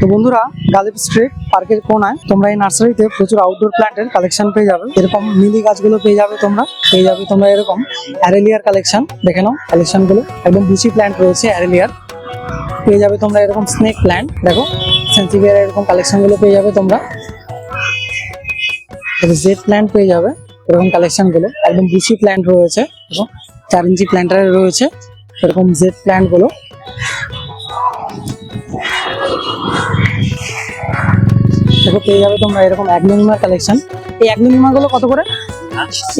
তো বন্ধুরা, গালিব স্ট্রিট পার্কের কোনায় তোমরা এই নার্সারিতে প্রচুর আউটডোর প্ল্যান্টের কালেকশন পেয়ে যাবে। এরকম মিলি গাছগুলো পেয়ে যাবে তোমরা। পেয়ে যাবে তোমরা এরকম অ্যারেলিয়ার কালেকশন দেখে নাও কালেকশনগুলো একদম বুচি প্ল্যান্ট রয়েছে অ্যারেলিয়ার পেয়ে যাবে তোমরা এরকম স্নেক প্ল্যান্ট দেখো সেন্সিভিয়ার এরকম কালেকশনগুলো পেয়ে যাবে তোমরা। জেড প্ল্যান্ট পেয়ে যাবে এরকম কালেকশনগুলো একদম বুচি প্ল্যান্ট রয়েছে এবং চার ইঞ্চি প্ল্যান্টার রয়েছে, এরকম জেড প্ল্যান্ট দেখো, পেয়ে যাবে তোমরা এরকম অ্যাগ্লোনিমার কালেকশন এই অ্যাগ্লোনিমা গুলো কত করে?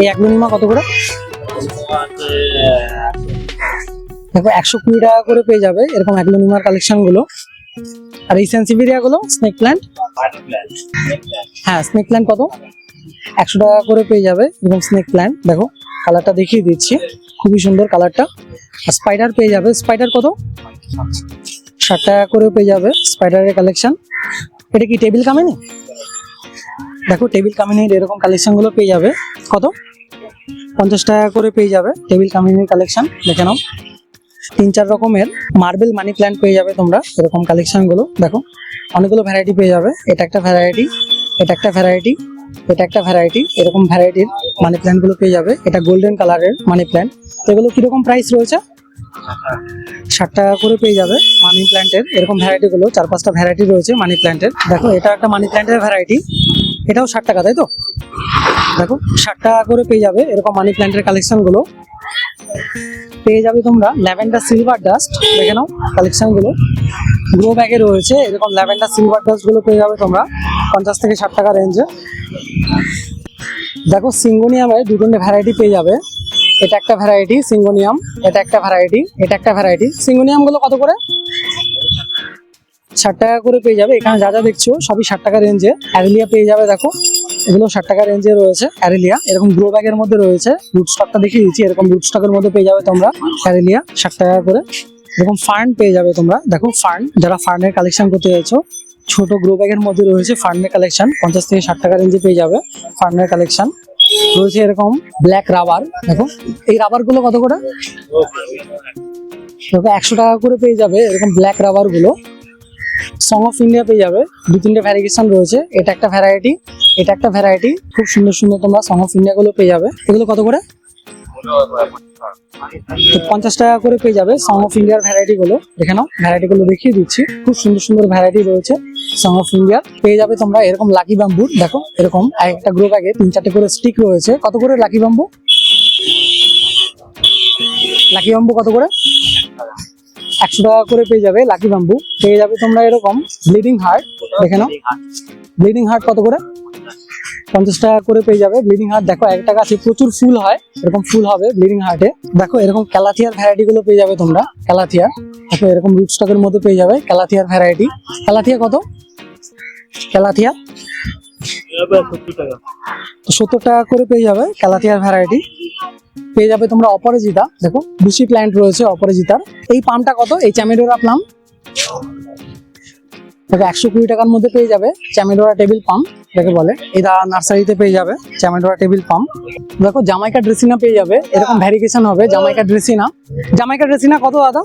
এই অ্যাগ্লোনিমা কত করে? দেখো, একশো কুড়ি টাকা করে পেয়ে যাবে এরকম অ্যাগ্লোনিমার কালেকশনগুলো। আর এই সেন্সিভিরিয়া গুলো স্নেক প্ল্যান্ট হ্যাঁ স্নেক প্ল্যান্ট কত? একশো টাকা করে পেয়ে যাবে এরকম স্নেক প্ল্যান্ট দেখো কালারটা দেখিয়ে দিচ্ছি। খুবই সুন্দর কালারটা আর স্পাইডার পেয়ে যাবে। স্পাইডার কত? ষাট টাকা করে পেয়ে যাবে স্পাইডারের কালেকশন এটা কি টেবিল কামিনি? দেখো টেবিল কামিনির এরকম কালেকশনগুলো পেয়ে যাবে। কত? পঞ্চাশ টাকা করে পেয়ে যাবে টেবিল কামিনির কালেকশন দেখে নাও। তিন, চার রকমের মার্বেল মানি প্ল্যান্ট পেয়ে যাবে তোমরা, এরকম কালেকশনগুলো। দেখো, অনেকগুলো ভ্যারাইটি পেয়ে যাবে। এটা একটা ভ্যারাইটি এটা একটা ভ্যারাইটি এটা একটা ভ্যারাইটি এরকম ভ্যারাইটির মানি প্ল্যান্টগুলো পেয়ে যাবে। এটা গোল্ডেন কালারের মানি প্ল্যান্ট তো এগুলো কীরকম প্রাইস রয়েছে? ষাট টাকা করে পেয়ে যাবে মানি প্ল্যান্টের এরকম ভ্যারাইটিগুলো চার পাঁচটা ভ্যারাইটি রয়েছে মানি প্ল্যান্টের দেখো, এটা একটা মানি প্ল্যান্টের ভ্যারাইটি এটাও ষাট টাকা, তাই তো? দেখো, ষাট টাকা করে পেয়ে যাবে এরকম মানি প্ল্যান্টের কালেকশনগুলো। পেয়ে যাবে তোমরা ল্যাভেন্ডার সিলভার ডাস্ট, দেখে নাও কালেকশনগুলো। গ্রো ব্যাগে রয়েছে, এরকম ল্যাভেন্ডার সিলভার ডাস্টগুলো পেয়ে যাবে তোমরা পঞ্চাশ থেকে ষাট টাকা রেঞ্জে দেখো সিঙ্গোনিয়ামের দু তিনটে ভ্যারাইটি পেয়ে যাবে। এটা একটা ভ্যারাইটি সিঙ্গোনিয়াম এটা একটা ভ্যারাইটি এটা একটা ভ্যারাইটি সিঙ্গোনিয়ামগুলো কত করে? ষাট টাকা করে পেয়ে যাবে। এখানে যা যা দেখছ, সবই ষাট টাকা রেঞ্জে অ্যারেলিয়া পেয়ে যাবে, দেখো। এগুলো ষাট টাকা রেঞ্জে রয়েছে অ্যারেলিয়া এরকম গ্রো ব্যাগের মধ্যে রয়েছে। রুট স্টকটা দেখিয়ে দিচ্ছি, এরকম রুট স্টকের মধ্যে পেয়ে যাবে তোমরা অ্যারেলিয়া ষাট টাকা করে। এরকম ফার্ন পেয়ে যাবে তোমরা। দেখো ফার্ন যারা ফার্নের কালেকশন করতে চাইছো ছোট গ্রো ব্যাগের মধ্যে রয়েছে ফার্নের কালেকশন পঞ্চাশ থেকে ষাট টাকা রেঞ্জে পেয়ে যাবে ফার্নের কালেকশন রয়েছে এরকম ব্ল্যাক রাবার দেখো। এই রাবারগুলো কত করে? একশো টাকা করে পেয়ে যাবে এরকম ব্ল্যাক রাবারগুলো। সং অফ ইন্ডিয়া পেয়ে যাবে। দু, তিনটে ভ্যারিকেশন রয়েছে। এটা একটা ভ্যারাইটি এটা একটা ভ্যারাইটি খুব সুন্দর সুন্দর তোমরা সং অফ ইন্ডিয়া গুলো পেয়ে যাবে। এগুলো কত করে? পঞ্চাশ টাকা করে পেয়ে যাবে সং অফ ইন্ডিয়ার ভ্যারাইটি গুলো। দেখে নাও ভ্যারাইটি গুলো দেখিয়ে দিচ্ছি। খুব সুন্দর সুন্দর ভ্যারাইটি রয়েছে সং অফ ইন্ডিয়া পেয়ে যাবে তোমরা এরকম লাকি বাম্বুর দেখো এরকম এক একটা গ্রো ব্যাগে তিন চারটে করে স্টিক রয়েছে। কত করে লাকি বাম্বু লাকি বাম্বু কত করে? একশো টাকা করে পেয়ে যাবে লাকি বাম্বু পেয়ে যাবে তোমরা এরকম ব্লিডিং হার্ট দেখে নাও। ব্লিডিং হার্ট কত করে? পঞ্চাশ টাকা করে পেয়ে যাবে। ব্লিডিং হার্ট দেখো একটা গাছে প্রচুর ফুল হয়, এরকম ফুল হবে ব্লিডিং হার্টে দেখো, এরকম ক্যালাথিয়ার ভ্যারাইটি গুলো পেয়ে যাবে তোমরা ক্যালাথিয়া দেখো, এরকম রুট স্টকের মধ্যে পেয়ে যাবে ক্যালাথিয়ার ভ্যারাইটি ক্যালাথিয়া কত? ক্যালাথিয়া সত্তর টাকা করে পেয়ে যাবে ক্যালাথিয়ার ভ্যারাইটি পেয়ে যাবে তোমরা অপরাজিতা। দেখো বুসি প্ল্যান্ট রয়েছে অপরাজিতার। এই পামটা কত? এই চ্যামেডোরা প্লাম দেখো একশো কুড়ি টাকার মধ্যে পেয়ে যাবে। চ্যামেডোরা টেবিল পাম্প যাকে বলে। এটা নার্সারিতে পেয়ে যাবে। চ্যামেডোরা টেবিল পাম্প দেখো জামাইকা ড্রেসিনা পেয়ে যাবে। এরকম ভ্যারিকেশন হবে। জামাইকা ড্রেসিনা জামাইকা ড্রেসিনা কত দাদা?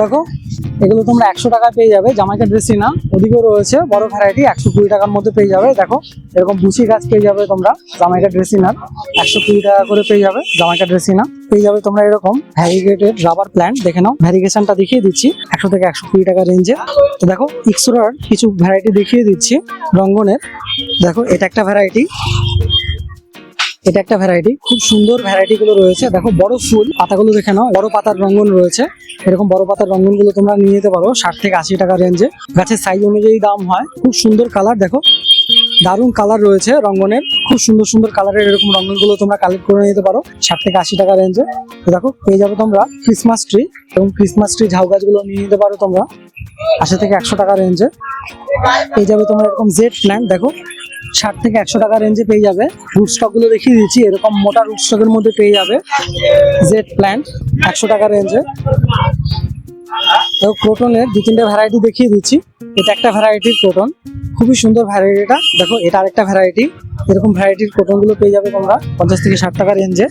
দেখো এগুলো তোমরা একশো টাকা পেয়ে যাবে। জামাইকা ড্রেসিনা ওদিকেও রয়েছে। বড় ভ্যারাইটি একশো কুড়ি টাকার মধ্যে পেয়ে যাবে। দেখো, এরকম বুসি গাছ পেয়ে যাবে তোমরা। জামাইকা ড্রেসিনার একশো কুড়ি টাকা করে পেয়ে যাবে। জামাইকা ড্রেসিনা পেয়ে যাবে তোমরা এরকম ভ্যারিগেটেড রাবার প্ল্যান্ট দেখে নাও ভ্যারিগেশনটা দেখিয়ে দিচ্ছি। একশো থেকে একশো কুড়ি টাকা রেঞ্জে তো দেখো ইক্সোরার কিছু ভ্যারাইটি দেখিয়ে দিচ্ছি রঙ্গনের। দেখো, এটা একটা ভ্যারাইটি এটা একটা ভ্যারাইটি খুব সুন্দর ভ্যারাইটি গুলো রয়েছে। দেখো, বড় ফুল, পাতাগুলো দেখে নাও, বড় পাতার রঙ্গন রয়েছে। এরকম বড় পাতার রঙ্গনগুলো তোমরা নিয়ে যেতে পারো, ষাট থেকে আশি টাকা রেঞ্জে গাছের সাইজ অনুযায়ী দাম হয়, খুব সুন্দর কালার দেখো। দারুণ কালার রয়েছে রঙ্গনের, খুব সুন্দর সুন্দর কালারের এরকম রঙ্গনগুলো তোমরা কালেক্ট করে নিতে পারো, ষাট থেকে আশি টাকা রেঞ্জে দেখো, পেয়ে যাবে তোমরা ক্রিসমাস ট্রি এবং ক্রিসমাস ট্রি ঝাউ গাছগুলো নিয়ে নিতে পারো তোমরা, আশি থেকে একশো টাকা রেঞ্জে পেয়ে যাবে তোমরা এরকম জেড প্ল্যান্ট দেখো। ষাট থেকে একশো টাকা রেঞ্জে পেয়ে যাবে। রুট স্টকগুলো দেখিয়ে দিচ্ছি, এরকম মোটা রুট স্টকের মধ্যে পেয়ে যাবে জেড প্ল্যান্ট একশো টাকা রেঞ্জে তো ক্রোটনের দু তিনটে ভ্যারাইটি দেখিয়ে দিচ্ছি। এটা একটা ভ্যারাইটির ক্রোটন খুবই সুন্দর ভ্যারাইটিটা দেখো, এটা আরেকটা ভ্যারাইটি এরকম ভ্যারাইটির ক্রোটনগুলো পেয়ে যাবে তোমরা পঞ্চাশ থেকে ষাট টাকা রেঞ্জে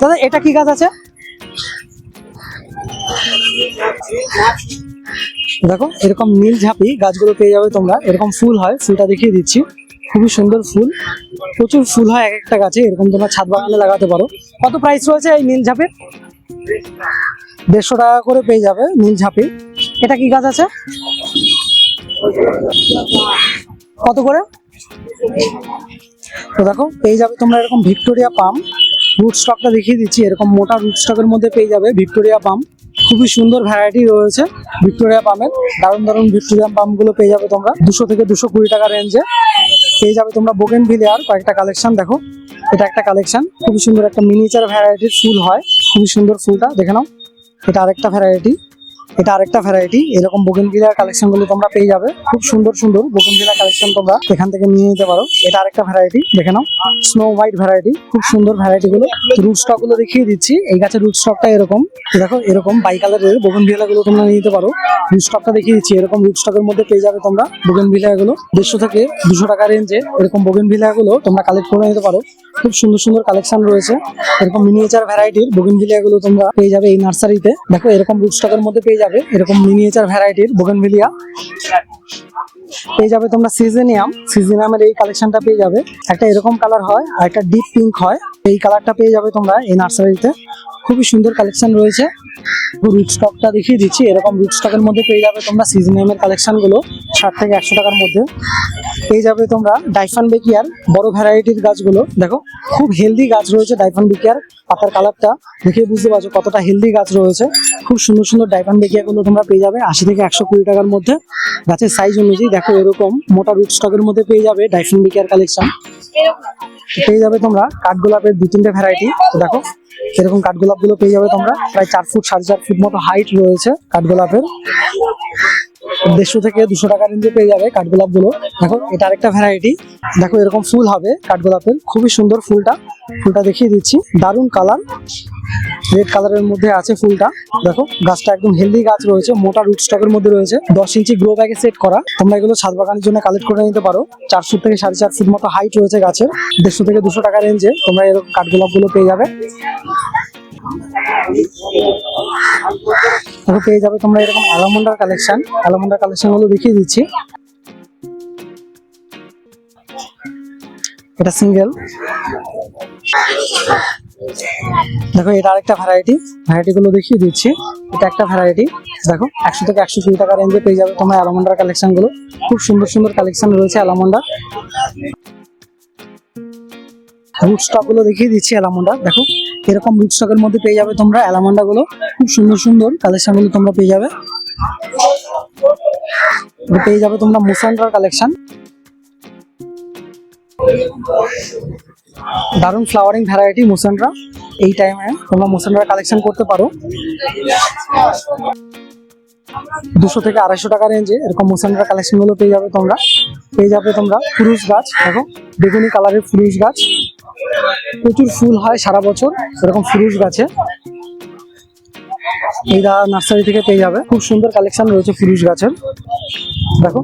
দাদা, এটা কি গাছ আছে? দেখো, এরকম নীল ঝাঁপি গাছগুলো পেয়ে যাবে তোমরা। এরকম ফুল হয়, ফুলটা দেখিয়ে দিচ্ছি। খুবই সুন্দর ফুল। প্রচুর ফুল হয় এক একটা গাছে, এরকম তোমরা ছাদ বাগানে লাগাতে পারো। কত প্রাইস রয়েছে এই নীল ঝাঁপের? দেড়শো টাকা করে পেয়ে যাবে নীল ঝাঁপি। এটা কি গাছ আছে? কত করে? তো দেখো, পেয়ে যাবে তোমরা এরকম ভিক্টোরিয়া পাম। রুট স্টকটা দেখিয়ে দিচ্ছি, এরকম মোটা রুট স্টকের মধ্যে পেয়ে যাবে ভিক্টোরিয়া পাম। খুবই সুন্দর ভ্যারাইটি রয়েছে। ভিক্টোরিয়া পামের দারুণ দারুণ ভিক্টোরিয়া পামগুলো পেয়ে যাবে তোমরা। দুশো থেকে দুশো কুড়ি টাকা রেঞ্জে পেয়ে যাবে তোমরা বোগেন ভিলিয়ার কয়েকটা কালেকশন দেখো। এটা একটা কালেকশন খুবই সুন্দর একটা মিনিচার ভ্যারাইটির ফুল হয়। খুবই সুন্দর ফুলটা। দেখে নাও। এটা আরেকটা ভ্যারাইটি এটা আরেকটা ভ্যারাইটি এরকম বোগেনভিলিয়ার কালেকশনগুলো তোমরা পেয়ে যাবে। খুব সুন্দর সুন্দর বোগেনভিলিয়া কালেকশন তোমরা এখান থেকে নিয়ে নিতে পারো। এটা আরেকটা ভ্যারাইটি দেখে নাও। স্নো হোয়াইট ভ্যারাইটি খুব সুন্দর ভ্যারাইটি গুলো। রুট স্টকগুলো দেখিয়ে দিচ্ছি। এই গাছের রুট স্টকটা এরকম। দেখো, এরকম বাই কালারের বোগেনভিলিয়া গুলো তোমরা নিয়ে নিতে পারো। রুট স্টকটা দেখিয়ে দিচ্ছি। এরকম রুট স্টকের মধ্যে পেয়ে যাবে তোমরা বোগেনভিলিয়া গুলো। দেড়শো থেকে দুশো টাকা রেঞ্জে এরকম বোগেনভিলিয়া গুলো তোমরা কালেক্ট করে নিতে পারো। খুব সুন্দর সুন্দর কালেকশন রয়েছে। এরকম মিনিয়েচার ভ্যারাইটির বোগেনভিলিয়া গুলো তোমরা পেয়ে যাবে এই নার্সারিতে দেখো, এরকম রুট স্টকের মধ্যে পেয়ে যাবে। এরকম মিনিয়েচার ভ্যারাইটির বোগেনভিলিয়া পেয়ে যাবে তোমরা সিজেনিয়াম। সিজেনিয়ামের এই কালেকশনটা পেয়ে যাবে। একটা এরকম কালার হয় আর একটা ডিপ পিঙ্ক হয়। এই কালারটা পেয়ে যাবে তোমরা এই নার্সারিতে খুবই সুন্দর কালেকশন রয়েছে। রুট স্টকটা দেখিয়ে দিচ্ছি। এরকম রুট স্টকের মধ্যে পেয়ে যাবে তোমরা সিজেনিয়ামের কালেকশনগুলো ষাট থেকে একশো টাকার মধ্যে। পেয়ে যাবে তোমরা ডাইফান বেকিয়ার বড় ভ্যারাইটির গাছগুলো। দেখো, খুব হেলদি গাছ রয়েছে ডাইফান বেকিয়ার পাতার কালারটা দেখে বুঝতে পারছ কতটা হেলদি গাছ রয়েছে। খুব সুন্দর সুন্দর ডাইফান বেকিয়া গুলো তোমরা পেয়ে যাবে আশি থেকে একশো কুড়ি টাকার মধ্যে। গাছের সাইজ অনুযায়ী দেখো এরকম মোটা রুট স্টকের মধ্যে পেয়ে যাবে ডাইফান বেকিয়ার কালেকশন পেয়ে যাবে তোমরা কাঠগোলাপের দু তিনটে ভ্যারাইটি দেখো, এরকম কাঠগোলাপগুলো পেয়ে যাবে তোমরা। প্রায় চার ফুট সাড়ে চার ফুট মতো হাইট রয়েছে কাঠগোলাপের। দেড়শো থেকে দুশো টাকা রেঞ্জে পেয়ে যাবে কাঠগোলাপগুলো দেখো, এটা আরেকটা ভ্যারাইটি দেখো, এরকম ফুল হবে কাঠগোলাপের। খুবই সুন্দর ফুলটা। ফুলটা দেখিয়ে দিচ্ছি। দারুণ কালার রেড কালারের মধ্যে আছে ফুলটা। দেখো, গাছটা একদম হেলদি গাছ রয়েছে, মোটা রুট স্টকের মধ্যে রয়েছে। দশ ইঞ্চি গ্রো ব্যাগে সেট করা। তোমরা এগুলো ছাদ বাগানের জন্য কালেক্ট করে নিতে পারো। চার ফুট থেকে সাড়ে চার ফুট মতো হাইট রয়েছে গাছের। দেড়শো থেকে দুশো টাকা রেঞ্জে তোমরা এরকম কাঠগোলাপগুলো পেয়ে যাবে। পেয়ে যাবে তোমরা এরকম অ্যালামন্ডার কালেকশন অ্যালামন্ডার কালেকশনগুলো দেখিয়ে দিচ্ছি। এটা সিঙ্গেল দেখো, এটা আরেকটা ভ্যারাইটি ভ্যারাইটি গুলো দেখিয়ে দিচ্ছি। এটা একটা ভ্যারাইটি দেখো, একশো থেকে একশো কুড়ি টাকা রেঞ্জে পেয়ে যাবে তোমার অ্যালামন্ডার কালেকশনগুলো খুব সুন্দর সুন্দর কালেকশন রয়েছে অ্যালামন্ডার রুট স্টকগুলো দেখিয়ে দিচ্ছি অ্যালামন্ডা দেখো, এরকম রুট স্টকের মধ্যে পেয়ে যাবে তোমরা অ্যালামন্ডা গুলো খুব সুন্দর সুন্দর কালেকশনগুলো তোমরা পেয়ে যাবে। পেয়ে যাবে তোমরা মুসান্ডার কালেকশন দারুণ ফ্লাওয়ারিং ভ্যারাইটি মুসান্ড্রা এই টাইমে তোমরা মুসান্ড্রার কালেকশন করতে পারো। দুশো থেকে আড়াইশো টাকা রেঞ্জে এরকম মুসান্ড্রার কালেকশনগুলো পেয়ে যাবে তোমরা। পেয়ে যাবে তোমরা ফুরুষ গাছ, দেখো, বেগুনি কালারের ফুরুষ গাছ। প্রচুর ফুল হয় সারা বছর এরকম ফুরুষ গাছে। এইটা নার্সারি থেকে পেয়ে যাবে। খুব সুন্দর কালেকশন রয়েছে ফুরুষ গাছের। দেখো,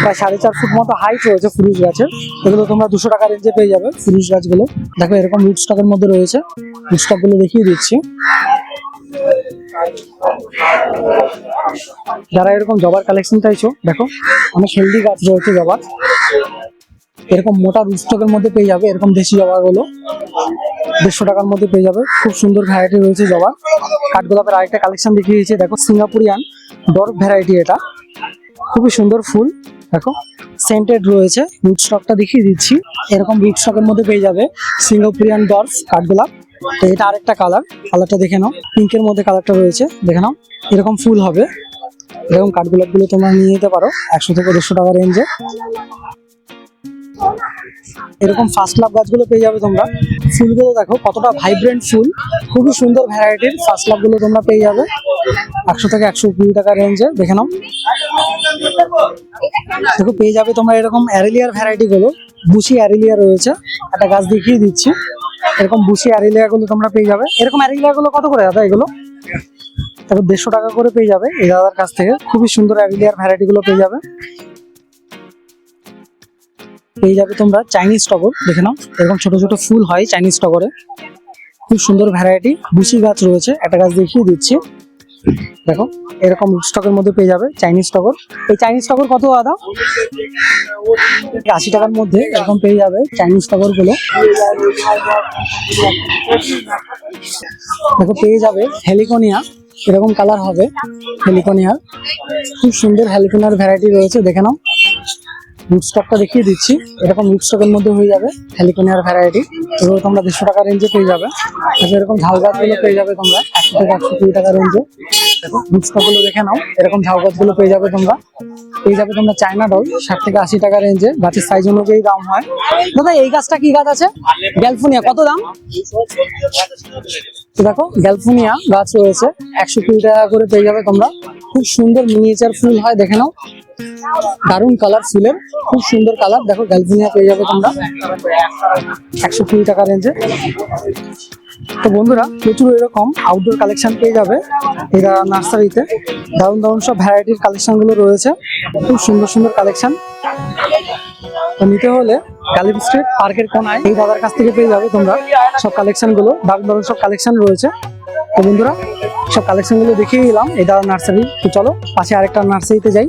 প্রায় সাড়ে চার ফুট মতো হাইট রয়েছে ফুরুষ গাছের। এগুলো তোমরা দুশো টাকা রেঞ্জে পেয়ে যাবে ফুরুষ গাছগুলো। দেখো, এরকম রুট স্টকের মধ্যে রয়েছে। রুট স্টকগুলো দেখিয়ে দিচ্ছি। যারা এরকম জবার কালেকশন চাইছো, দেখো, অনেক হেলদি গাছ রয়েছে জবার। এরকম মোটা রুট স্টকের মধ্যে পেয়ে যাবে, এরকম দেশি জবা গুলো। দেড়শো টাকার মধ্যে পেয়ে যাবে। খুব সুন্দর ভ্যারাইটি রয়েছে জবা কাঠগোলাপের আরেকটা কালেকশন দেখিয়ে দিয়েছে দেখো, সিঙ্গাপুরিয়ান ডর্ক ভ্যারাইটি এটা। খুবই সুন্দর ফুল। দেখো সেন্টেড রয়েছে। রুট স্টকটা দেখিয়ে দিচ্ছি। এরকম রুট স্টকের মধ্যে পেয়ে যাবে সিঙ্গাপুরিয়ান ডর্ফ কাঠগোলাপ তো এটা আরেকটা কালার কালারটা দেখে নাও। পিঙ্কের মধ্যে কালারটা রয়েছে। দেখে নাও, এরকম ফুল হবে। এরকম কাঠগোলাপগুলো তোমরা নিয়ে নিতে পারো। একশো থেকে দেড়শো টাকা রেঞ্জে এরকম ফার্স্ট লাভ গাছগুলো পেয়ে যাবে তোমরা। ফুলগুলো দেখো, কতটা ভাইব্রেন্ট ফুল। খুবই সুন্দর ভ্যারাইটির ফার্স্ট লাভগুলো তোমরা পেয়ে যাবে। একশো থেকে একশো কুড়ি টাকা রেঞ্জে দেখে নাও। দেখো, পেয়ে যাবে তোমরা এরকম অ্যারেলিয়ার ভ্যারাইটি গুলো বুশি অ্যারেলিয়া রয়েছে, একটা গাছ দেখিয়ে দিচ্ছি। এরকম বুসি অ্যারেলিয়া গুলো তোমরা পেয়ে যাবে। এরকম অ্যারেলিয়া গুলো কত করে দাদা এগুলো? তারপর দেড়শো টাকা করে পেয়ে যাবে এই দাদার কাছ থেকে। খুবই সুন্দর অ্যারেলিয়ার ভ্যারাইটি গুলো পেয়ে যাবে। পেয়ে যাবে তোমরা চাইনিজ টগর, দেখে নাও। এরকম ছোট ছোট ফুল হয় চাইনিজ টগরে। খুব সুন্দর ভ্যারাইটি। বুসি গাছ রয়েছে, একটা গাছ দেখিয়ে দিচ্ছি। দেখো, এরকম স্টকের মধ্যে পেয়ে যাবে চাইনিজ টগর এই চাইনিজ টগর কত আদা আশি টাকার মধ্যে এরকম পেয়ে যাবে চাইনিজ টগরগুলো। দেখো, পেয়ে যাবে হেলিকোনিয়া এরকম কালার হবে হেলিকোনিয়ার খুব সুন্দর হেলিকোনিয়ার ভ্যারাইটি রয়েছে, দেখে নাও। রুট স্টকটা দেখিয়ে দিচ্ছি। এরকম রুট স্টকের মধ্যে হয়ে যাবে হেলিকোনিয়ার ভ্যারাইটি এগুলো তোমরা দেড়শো টাকা রেঞ্জে পেয়ে যাবে। এরকম ঝাউ গাছগুলো পেয়ে যাবে তোমরা, একশো থেকে একশো কুড়ি টাকা রেঞ্জে দেখো রুট স্টকগুলো দেখে নাও, এরকম ঝাউ গাছগুলো পেয়ে যাবে তোমরা। পেয়ে যাবে তোমরা চায়না ডল ষাট থেকে আশি টাকা রেঞ্জে গাছের সাইজ অনুযায়ী দাম হয়। দাদা, এই গাছটা কি গাছ আছে? গ্যালফোনিয়া কত দাম? দেখো গ্যালফোনিয়া গাছ রয়েছে, একশো কুড়ি টাকা করে পেয়ে যাবে তোমরা। খুব সুন্দর মিনিয়েচার ফুল হয়, দেখে নাও। দারুণ কালার ফুলের, খুব সুন্দর কালার দেখো গ্যালফোনিয়া পেয়ে যাবে তোমরা। একশো কুড়ি টাকা রেঞ্জে তো বন্ধুরা, প্রচুর এরকম আউটডোর কালেকশন পেয়ে যাবে এরা নার্সারিতে দারুণ দারুণ সব ভ্যারাইটির কালেকশনগুলো রয়েছে। খুব সুন্দর সুন্দর কালেকশন তো নিতে হলে গালিব স্ট্রিট পার্কের কোনায় এই দাদার কাছ থেকে পেয়ে যাবে তোমরা সব কালেকশনগুলো। দারুণ দারুণ সব কালেকশন রয়েছে। তো বন্ধুরা সব কালেকশনগুলো দেখিয়ে এলাম এই দাদার নার্সারি তো চলো পাশে আরেকটা নার্সারিতে যাই।